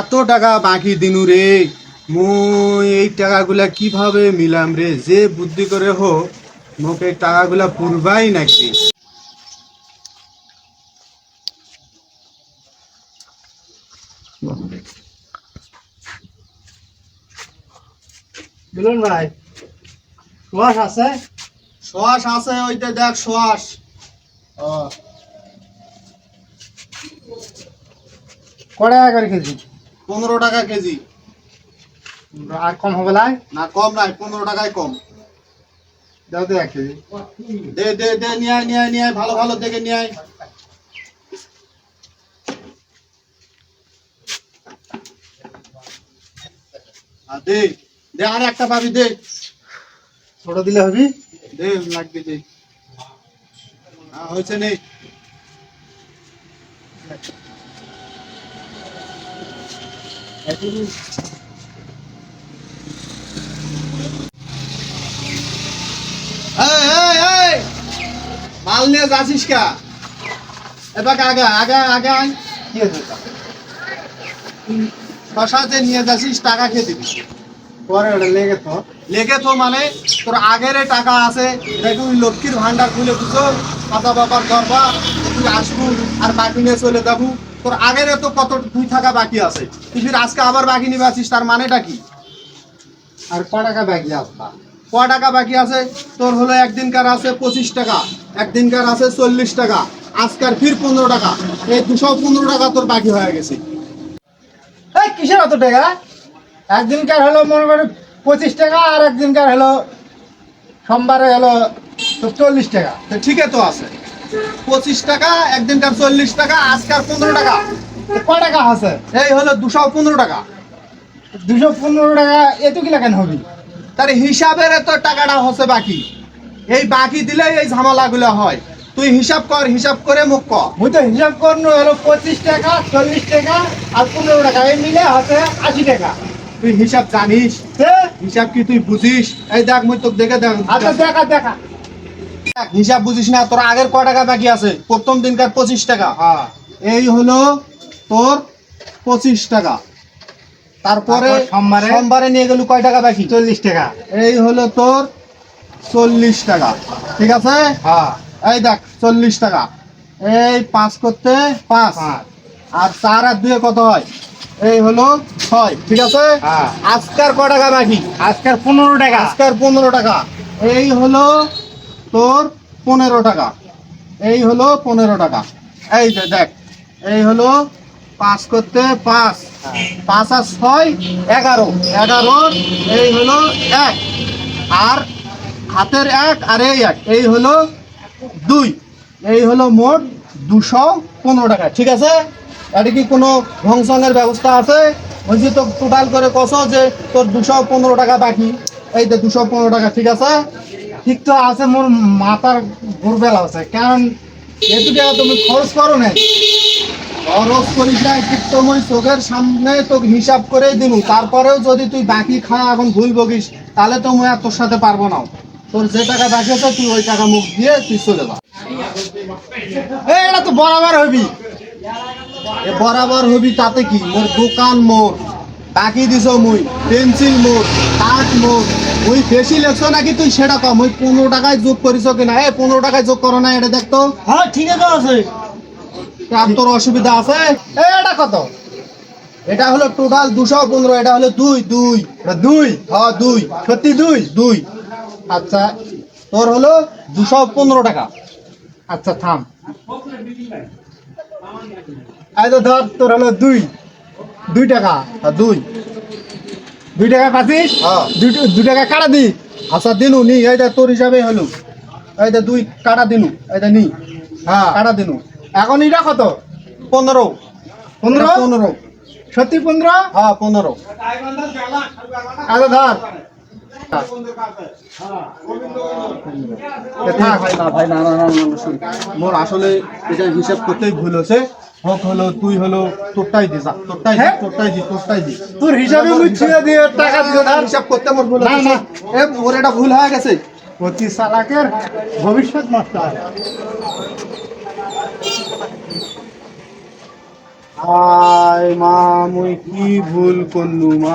এত টাকা বাকি দিনু রে? মুই এই টাকাগুলা কীভাবে মিলাম রে? যে বুদ্ধি করে হোক মোক এই টাকাগুলা পুরবাই নাকি? ভাই মাছ আছে? শ্বাস আছে ওইটা দেখ শ্বাস কড়া করে কেজি? পনেরো টাকা কেজি। আর কম হবে লাই? না কম নাই পনেরো টাকায় কম। দাও তো এক কেজি। দে দে দে নিয়ে আয় নিয়ে আয় নিয়ে আয় ভালো ভালো দেখে নিয়ে আয় দে দে আর একটা পাবি দে। ছোট দিলে হবি? দে লাগবে দে। হ্যাঁ হয়েছে নেই এই, এই, এই! টাকা খেয়ে দিবি? পরে লেগে তো। লেগে তো মানে তোর আগের টাকা আছে দেখুন লক্ষ্মীর ভান্ডার খুলে বুঝো পাতা বাবার দরবা তুই আসবু আর বাকি নিয়ে চলে যাব। তোর আগের তো কত দুই টাকা বাকি আছে? তুই আজকে আবার বাকি নিবে আছিস তার মানেটা কি? আর ক টাকা বাকি আসবা ক টাকা বাকি আছে? তোর হলো একদিনকার আছে পঁচিশ টাকা একদিনকার আছে চল্লিশ টাকা আজকার ফির পনেরো টাকা। এই দুশো পনেরো টাকা তোর বাকি হয়ে গেছে। এই কিসের অত টাকা? একদিনকার হলো মনে করো পঁচিশ টাকা আর একদিনকার হলো সোমবারে হলো চল্লিশ টাকা। তো ঠিকই তো আছে। পঁচিশ টাকা একদিনকার চল্লিশ টাকা আজকার পনেরো টাকা। ক টাকা আছে? এই হলো দুশো পনেরো টাকা। দুশো পনেরো টাকা এত কিলা কেন হবে? তার হিসাবের তো টাকাটা হচ্ছে বাকি। এই বাকি দিলে এই ঝামেলাগুলো হয়। তুই হিসাব কর হিসাব করে মুখ কর মুই তো হিসাব করনো হলো পঁচিশ টাকা চল্লিশ টাকা আর পনেরো টাকা। এই মিলে হচ্ছে আশি টাকা। তুই হিসাব জানিস? হিসাব কি তুই বুঝিস? এই দেখ মুই তোকে দেখে দেখ। আচ্ছা দেখা দেখ, হিসাব বুঝিস না তোর আগের ক টাকা বাকি আছে? প্রথম দিনকার পঁচিশ টাকা। হ্যাঁ। এই হলো তোর পঁচিশ টাকা। তারপরে সোমবারে? সোমবারে নিয়ে গেলু কয় টাকা বাকি? চল্লিশ টাকা। এই হলো তোর চল্লিশ টাকা। ঠিক আছে? হ্যাঁ। এই দেখ চল্লিশ টাকা। এই পাঁচ করতে পাঁচ। আর চার আর দুয়ে কত হয়? এই হলো ছয়। ঠিক আছে? হ্যাঁ। আজকার ক টাকা বাকি? আজকাল পনেরো টাকা। আজকার পনেরো টাকা। এই হলো তোর পনেরো টাকা। এই হলো পনেরো টাকা। এই যে দেখ, এই হলো পাঁচ করতে পাঁচ। পাঁচ আর ছয়, এগারো। এগারো, এই হলো এক। আর হাতের এক আর এই এক, এই হলো দুই। এই হলো মোট দুশো পনেরো টাকা, ঠিক আছে? এটা কি কোনো ভংসনের ব্যবস্থা আছে? বলছি তো টোটাল করে কত যে তোর দুশো পনেরো টাকা বাকি। এই তো দুশো পনেরো টাকা, ঠিক আছে? ঠিক তো আছে, মোর মাথার ঘুরবেল আছে। কারণ এত টাকা তুমি খরচ করো না খরচ করিস না ঠিক তো মই চোখের সামনে তোকে হিসাব করে দিনু তারপরেও যদি তুই বাকি খাওয়া এখন ভুল বকিস, তাহলে তো মই আর তোর সাথে পারব না। তোর যে টাকা আছে, তুই ওই টাকা মুখ দিয়ে তুই চলে যা। এটা তো বরাবর হবি। বরাবর হবি তাতে কি? মোর দোকান মোর। বাকি দিছ মুই, পেন্সিল মোর। ওই বেশি লেখছো নাকি তুই সেটা কম? ওই পনেরো টাকায় যোগ করিস কিনা এ পনেরো টাকায় যোগ করো না এটা দেখতো হ্যাঁ ঠিক আছে আর তোর অসুবিধা আছে? এই এটা কত? এটা হলো টোটাল দুশো পনেরো এটা হলো দুই দুই। দুই হ্যাঁ দুই। সত্যি দুই দুই। আচ্ছা তোর হলো দুশো পনেরো টাকা। আচ্ছা থাম। তো ধর তোর হলো দুই। দুই টাকা আর দুই। দুই টাকা পাচ্ছিস হ্যাঁ। দুই টাকা কাটা দি আচ্ছা দিনু নি এইটা তোর হিসাবে হলো এইটা দুই কাটা দিনু এইটা নি হ্যাঁ। কাটা দিনু। এখন এটা কত? পনেরো। পনেরো? পনেরো। সত্যি পনেরো? হ্যাঁ পনেরো। আচ্ছা ধর না, শুন। মোর আসলে এটা হিসাব করতেই ভুল হচ্ছে। হোক হলো তুই হলো তোরটাই দি যা তোরটাই দি হ্যাঁ? তোরটাই দি তোরটাই দি। তোর হিসাবে মুই ছুঁয়ে দিয়ে টাকা ধর হিসাব করতে মোর ভুল না, না। এ ওর এটা ভুল হয়ে গেছে। প্রতি সালাকের ভবিষ্যৎ হয় আয় মা মুই কি ভুল করলু মা?